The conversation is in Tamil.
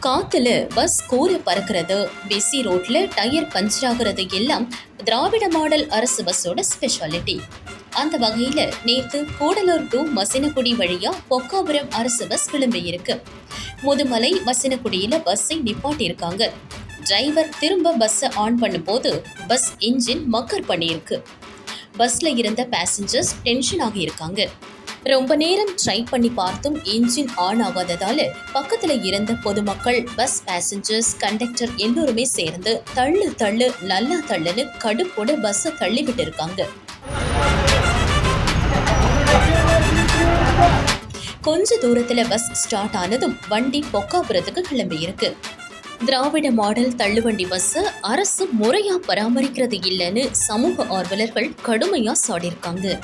காத்துல பஸ் கூற பறக்கிறது. பிஸி ரோட்ல டயர் பஞ்சர் ஆகுறது எல்லாம் திராவிட மாடல் அரசு பஸ்ஸோட ஸ்பெஷாலிட்டி அந்த வகையில நேற்று கூடலூர் டு மசினகுடி வழியா பொக்காபுரம் அரசு பஸ் கிளம்பி இருக்கு. முதுமலை மசினகுடியில பஸ்ஸை நிப்பாட்டியிருக்காங்க. டிரைவர் திரும்ப பஸ்ஸை ஆன் பண்ணும்போது பஸ் இன்ஜின் மக்கர் பண்ணியிருக்கு. பஸ்ல இருந்த பேசஞ்சர்ஸ் டென்ஷன் ஆகி இருக்காங்க. ரொம்ப நேரம் ட்ரை பண்ணி பார்த்தும் இன்ஜின் ஆன் ஆகாததால பக்கத்துல இருந்த பொதுமக்கள் பஸ் பேசஞ்சர்ஸ் கண்டக்டர் எல்லோருமே சேர்ந்து தள்ளு தள்ளு நல்லா தள்ளுன்னு கடுப்போட பஸ்ஸை தள்ளி விட்டு இருக்காங்க. கொஞ்ச தூரத்துல பஸ் ஸ்டார்ட் ஆனதும் வண்டி பொக்காபுரத்துக்கு கிளம்பி இருக்கு திராவிட மாடல் தள்ளுவண்டி பஸ்ஸை அரசு முறையா பராமரிக்கிறது இல்லைன்னு சமூக ஆர்வலர்கள் கடுமையா சாடியிருக்காங்க.